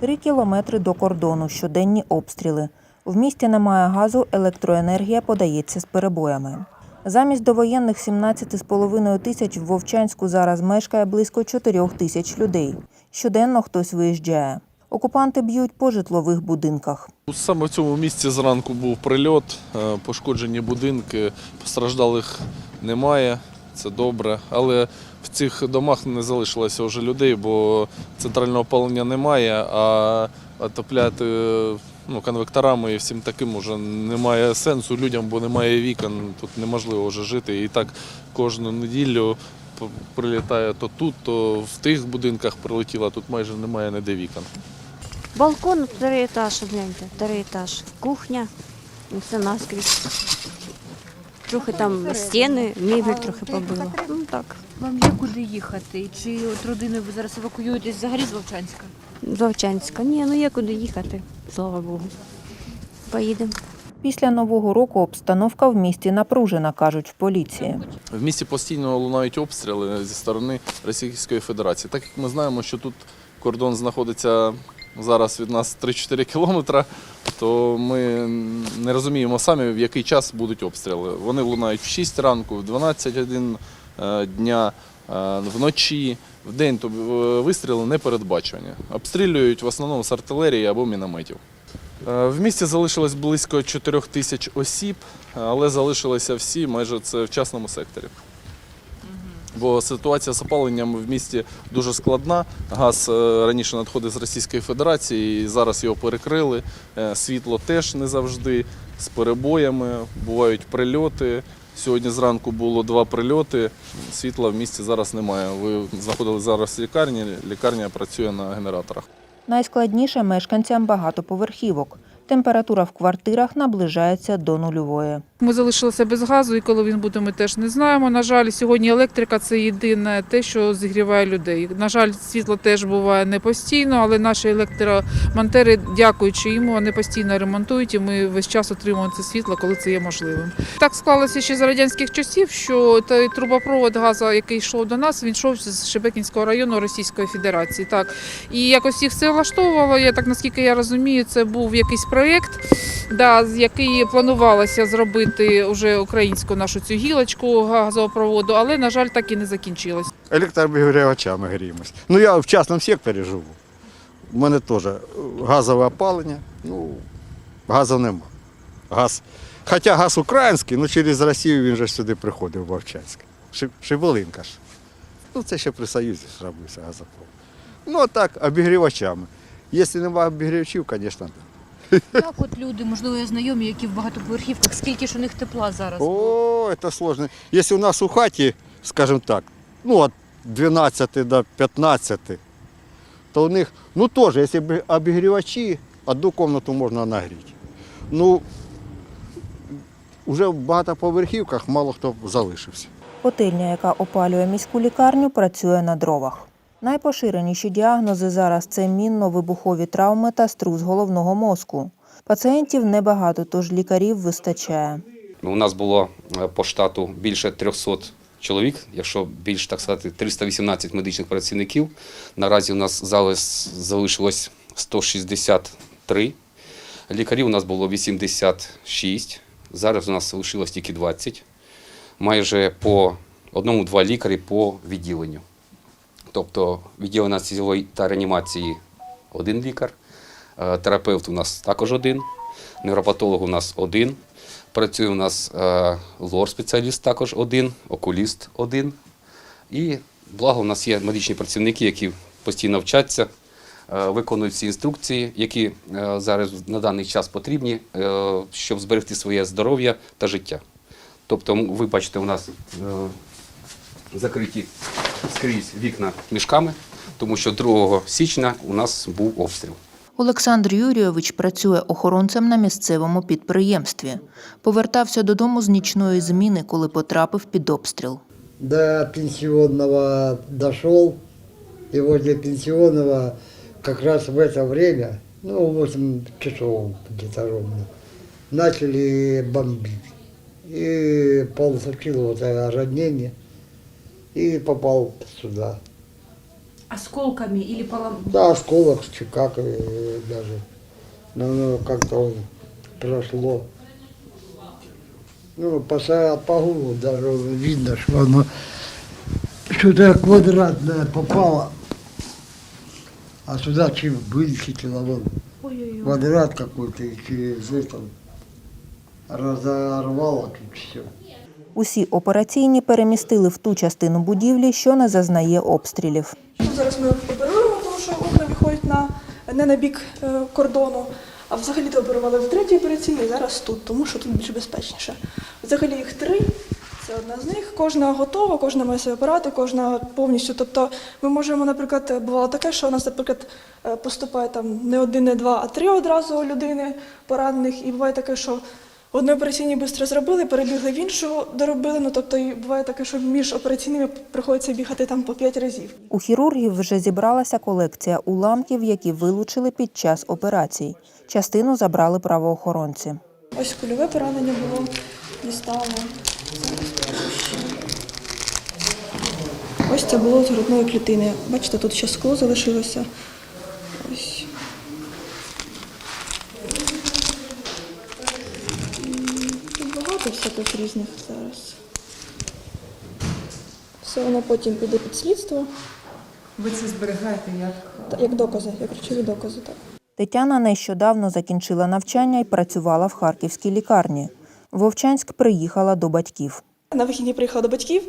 Три кілометри до кордону, щоденні обстріли. В місті немає газу, електроенергія подається з перебоями. Замість довоєнних 17,5 тисяч в Вовчанську зараз мешкає близько 4 тисяч людей. Щоденно хтось виїжджає. Окупанти б'ють по житлових будинках. Саме в цьому місці зранку був прильот, е, пошкоджені будинки, постраждалих немає, це добре. Але в цих домах не залишилося вже людей, бо центрального опалення немає, а отопляти ну, конвекторами і всім таким вже немає сенсу людям, бо немає вікон, тут неможливо вже жити. І так кожну неділю прилітає то тут, то в тих будинках прилетіло, тут майже немає ніде вікон. Балкон, второй этаж, гляньте, второй этаж. Кухня, все наскрізь. Трохи там стіни, мебель трохи побило. Ну так, Вам є куди їхати? Чи от родиною ви зараз евакуюєтесь взагалі з Вовчанська? Завчанська. Ні, ну є куди їхати, слава Богу. Поїдемо. Після Нового року обстановка в місті напружена, кажуть в поліції. В місті постійно лунають обстріли зі сторони Російської Федерації. Так як ми знаємо, що тут кордон знаходиться зараз від нас 3-4 кілометри, то ми не розуміємо самі, в який час будуть обстріли. Вони лунають в 6 ранку, в 12 годин е, дня, е, вночі, в день то е, вистріли не передбачені. Обстрілюють в основному з артилерії або мінометів. В місті залишилось близько 4 тисяч осіб, але залишилися всі майже це в частному секторі. Бо ситуація з опаленням в місті дуже складна. Газ е, раніше надходив з Російської Федерації, і зараз його перекрили. Е, Світло теж не завжди з перебоями, бувають прильоти. Сьогодні зранку було два прильоти. Світла в місті зараз немає. Ви знаходились зараз в лікарні. Лікарня працює на генераторах. Найскладніше мешканцям багатоповерхівок. Температура в квартирах наближається до нульової. Ми залишилися без газу, і коли він буде, ми теж не знаємо. На жаль, сьогодні електрика це єдине те, що зігріває людей. На жаль, світло теж буває не постійно, але наші електромонтери, дякуючи йому, вони постійно ремонтують, і ми весь час отримуємо це світло, коли це є можливим. Так склалося ще за радянських часів, що той трубопровод газу, який йшов до нас, він йшов з Шебекінського району Російської Федерації. Так і якось їх все влаштовувало. Я так наскільки я розумію, це був якийсь проєкт, да, який планувалося зробити вже українську нашу цю гілочку газопроводу, але на жаль, так і не закінчилось. електрообігрівачами гріємось. Ну я в частному секторі живу. У мене теж газове опалення, ну, газу нема. Газ. Хоча газ український, ну через Росію він же сюди приходив Вовчанськ. Шиболинка ж. Ну це ще при Союзі ж робився газопровод. Ну а так, обігрівачами. Якщо немає обігрівачів, звісно, так. Як от люди, можливо, є знайомі, які в багатоповерхівках, скільки ж у них тепла зараз? О, это сложно. Если у нас у хаті, скажем так, ну от 12 до 15, то у них, ну теж, якщо б обігрівачі, одну кімнату можна нагріти. Ну, вже в багатоповерхівках мало хто залишився. Котельня, яка опалює міську лікарню, працює на дровах. Найпоширеніші діагнози зараз це мінно-вибухові травми та струс головного мозку. Пацієнтів небагато, тож лікарів вистачає. У нас було е, по штату більше 300 чоловік, якщо більш так сказати, 318 медичних працівників. Наразі у нас залиш- залишилось 163. Лікарів у нас було 86. Зараз у нас залишилось тільки 20. Майже по одному-два лікарі по відділенню. Тобто відділення анестезіології та реанімації один лікар, е, терапевт у нас також один, невропатолог у нас один. Працює у нас е, лор-спеціаліст також один, окуліст один. І благо у нас є медичні працівники, які постійно вчаться, е, виконують всі інструкції, які зараз на даний час потрібні, щоб зберегти своє здоров'я та життя. Тобто, ви бачите, у нас закриті скрізь вікна мішками, тому що 2 січня у нас був обстріл. Олександр Юрійович працює охоронцем на місцевому підприємстві. Повертався додому з нічної зміни, коли потрапив під обстріл. до пенсионного дошел, и возле пенсионного как раз в это время, ну, 8 часов где-то ровно, начали бомбить. И получил вот это ранение и попал сюда. Осколками или полом... Да, осколок, чи как э, даже. Но ну, как-то прошло. Ну, по, по голову даже видно, что оно сюда квадратное попало. А сюда чем вылетело вон. Квадрат какой-то через это разорвало тут все. Усі операційні перемістили в ту частину будівлі, що не зазнає обстрілів. Зараз ми оперуємо, тому що окна виходять на, не на бік е, кордону. А взагалі то оперували в третій операційній, зараз тут, тому що тут більш безпечніше. Взагалі їх три. Це одна з них. Кожна готова, кожна має свої апарати, кожна повністю. Тобто ми можемо, наприклад, бувало таке, що у нас, наприклад, е, поступає там не один, не два, а три одразу людини поранених. І буває таке, що в одній операційній швидко зробили, перебігли в іншу, доробили. Ну тобто і буває таке, що між операційними приходиться бігати там по п'ять разів. У хірургів вже зібралася колекція уламків, які вилучили під час операцій. Частину забрали правоохоронці. Ось кульове поранення було, дістало. Ось це було з грудної клітини. Бачите, тут ще скло залишилося. Ось. М, Тут багато всяких різних зараз. Все воно потім піде під слідство. Ви це зберігаєте як Та- Як докази, як речові докази, так. Тетяна нещодавно закінчила навчання і працювала в харківській лікарні. В Вовчанськ приїхала до батьків. На вихідні приїхала до батьків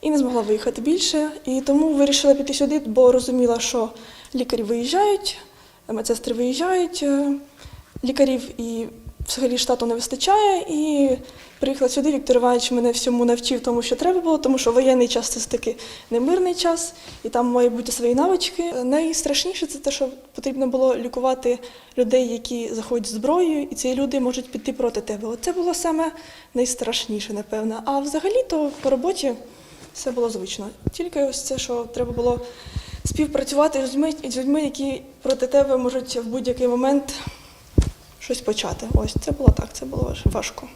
і не змогла виїхати більше. І тому вирішила піти сюди, бо розуміла, що лікарі виїжджають, медсестри виїжджають, е, лікарів і взагалі штату не вистачає. І приїхала сюди. Віктор Іванович мене всьому навчив тому, що треба було, тому що воєнний час це таки не мирний час, і там мають бути свої навички. Найстрашніше це те, що потрібно було лікувати людей, які заходять зброєю, і ці люди можуть піти проти тебе. Оце було саме найстрашніше, напевно. А взагалі то по роботі все було звично. Тільки ось це, що треба було співпрацювати з людьми, з людьми, які проти тебе можуть в будь-який момент щось почати. Ось це було так, це було важко.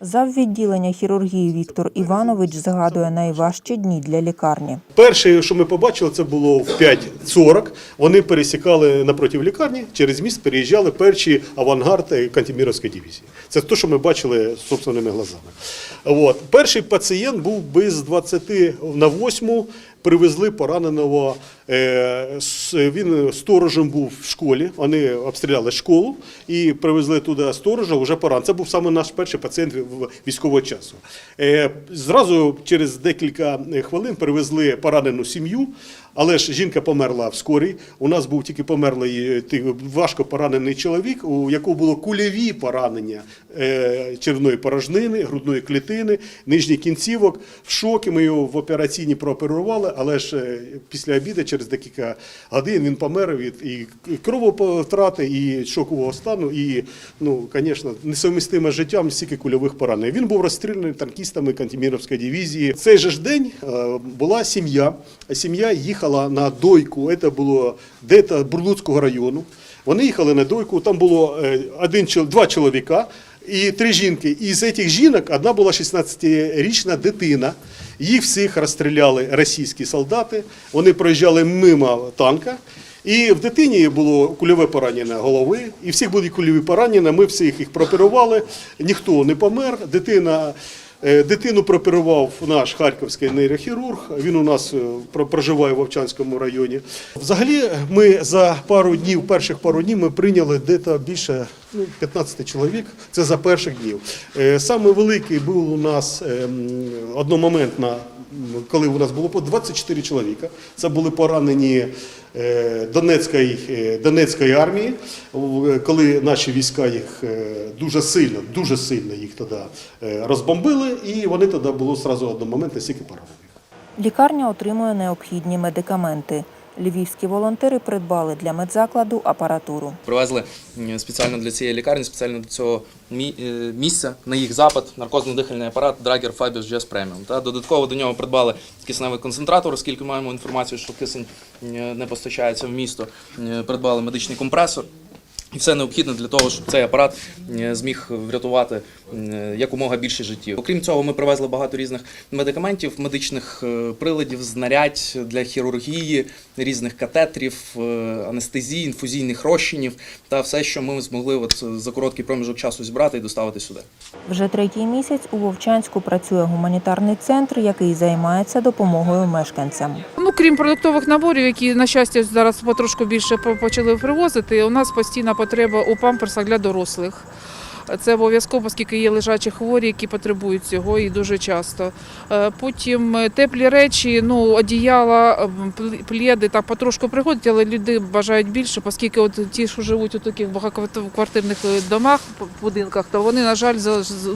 Зав відділення хірургії Віктор Іванович згадує найважчі дні для лікарні. Перше, що ми побачили, це було в 5.40. Вони пересікали напроти лікарні, через міст переїжджали перші авангарди Кантеміровської дивізії. Це те, що ми бачили собственними глазами. От. Перший пацієнт був без 20 на 8. Привезли пораненого. е, Він сторожем був в школі. Вони обстріляли школу і привезли туди сторожа. Вже поран. Це був саме наш перший пацієнт військового часу. Е, Зразу через декілька хвилин привезли поранену сім'ю. Але ж жінка померла в скорій. У нас був тільки померлий е, важко поранений чоловік, у якого було кульові поранення е, червної порожнини, грудної клітини, нижніх кінцівок. В шокі ми його в операційній прооперували, але ж е, після обіду, через декілька годин, він помер від і крововтрати, і шокового стану, і, ну, звісно, несовмістиме з життям стільки кульових поранень. Він був розстріляний танкістами Кантеміровської дивізії. Цей же ж день була сім'я. Сім'я їхала на дойку. Це було де-то Бурлуцького району. Вони їхали на дойку. Там було е, один два чоловіка і три жінки. І з цих жінок одна була 16-річна дитина. Їх всіх розстріляли російські солдати. Вони проїжджали мимо танка. І в дитині було кульове поранення голови, і всіх були кульові поранення. Ми всіх їх прооперували, ніхто не помер. Дитина, дитину прооперував наш харківський нейрохірург. Він у нас е, проживає в Вовчанському районі. Взагалі, ми за пару днів, перших пару днів, ми прийняли десь більше ну, 15 чоловік. Це за перших днів. Е, Саме великий був у нас ем, одномоментна коли у нас було по 24 чоловіка. Це були поранені е, Донецької, е, Донецької армії, коли наші війська їх е, дуже сильно, дуже сильно їх тоді е, розбомбили, і вони тоді було одразу одномоментно стільки поранених. Лікарня отримує необхідні медикаменти. Львівські волонтери придбали для медзакладу апаратуру. Привезли спеціально для цієї лікарні, спеціально до цього е, місця на їх запит наркозно-дихальний апарат Драгер Fabius GS Premium. Та додатково до нього придбали кисневий концентратор, оскільки маємо інформацію, що кисень не постачається в місто. Придбали медичний компресор. І все необхідне для того, щоб цей апарат е, зміг врятувати е, якомога більше життів. Окрім цього, ми привезли багато різних медикаментів, медичних е, приладів, знарядь для хірургії, різних катетрів, анестезії, інфузійних розчинів та все, що ми змогли от за короткий проміжок часу зібрати і доставити сюди. Вже третій місяць у Вовчанську працює гуманітарний центр, який займається допомогою мешканцям. Ну, крім продуктових наборів, які, на щастя, зараз потрошку більше по- почали привозити, у нас постійна потреба у памперсах для дорослих. Це обов'язково, оскільки є лежачі хворі, які потребують цього і дуже часто. Е, Потім е, теплі речі, ну, одіяла, пледи так потрошку приходять, але люди бажають більше, оскільки от ті, що живуть у таких багатоквартирних е, домах, будинках, то вони, на жаль,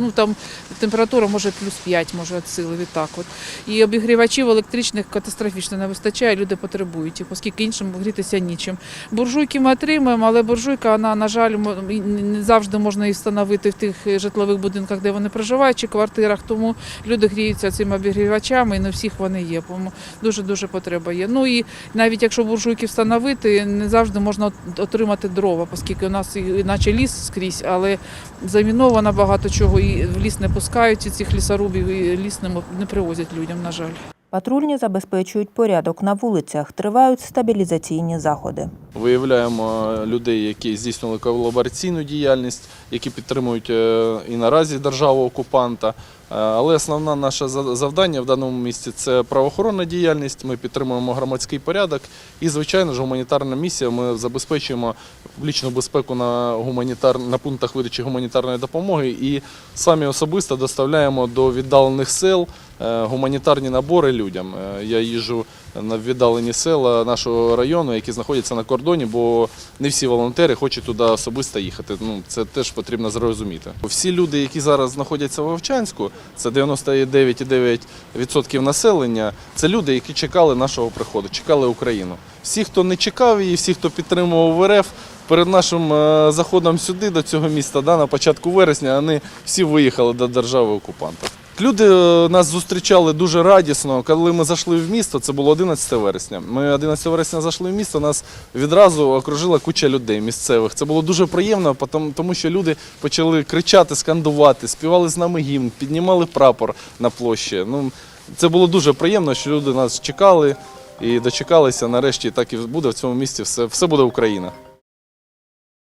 ну, там температура може плюс 5, може від сили відтак. От. І обігрівачів електричних катастрофічно не вистачає, люди потребують, їх, оскільки іншим грітися нічим. Буржуйки ми отримуємо, але буржуйка, вона, на жаль, не завжди можна її встановити в тих житлових будинках, де вони проживають, чи квартирах. Тому люди гріються цими обігрівачами, і не всіх вони є. Тому дуже-дуже потреба є. Ну і навіть якщо буржуйки встановити, не завжди можна отримати дрова, оскільки у нас іначе ліс скрізь, але заміновано багато чого, і в ліс не пускають і цих лісорубів, і ліс не привозять людям, на жаль. Патрульні забезпечують порядок на вулицях, тривають стабілізаційні заходи. Виявляємо е, людей, які здійснили колабораційну діяльність, які підтримують е, і наразі державу окупанта. Е, Але основне наше за- завдання в даному місці це правоохоронна діяльність. Ми підтримуємо громадський порядок і, звичайно ж, гуманітарна місія. Ми забезпечуємо публічну безпеку на гуманітар... на пунктах видачі гуманітарної допомоги і самі особисто доставляємо до віддалених сел е, гуманітарні набори людям. Е, Я їжджу віддалені села нашого району, які знаходяться на кордоні, бо не всі волонтери хочуть туди особисто їхати. Ну це теж потрібно зрозуміти. Всі люди, які зараз знаходяться в Вовчанську, це 99,9% населення. Це люди, які чекали нашого приходу, чекали Україну. Всі, хто не чекав її, всі, хто підтримував РФ. Перед нашим е, заходом сюди, до цього міста, да, на початку вересня, вони всі виїхали до держави окупанта. Люди е, нас зустрічали дуже радісно. Коли ми зайшли в місто, це було 11 вересня. Ми 11 вересня зайшли в місто, нас відразу окружила куча людей місцевих. Це було дуже приємно, тому що люди почали кричати, скандувати, співали з нами гімн, піднімали прапор на площі. Ну, це було дуже приємно, що люди нас чекали і дочекалися. Нарешті так і буде в цьому місті. Все, все буде Україна.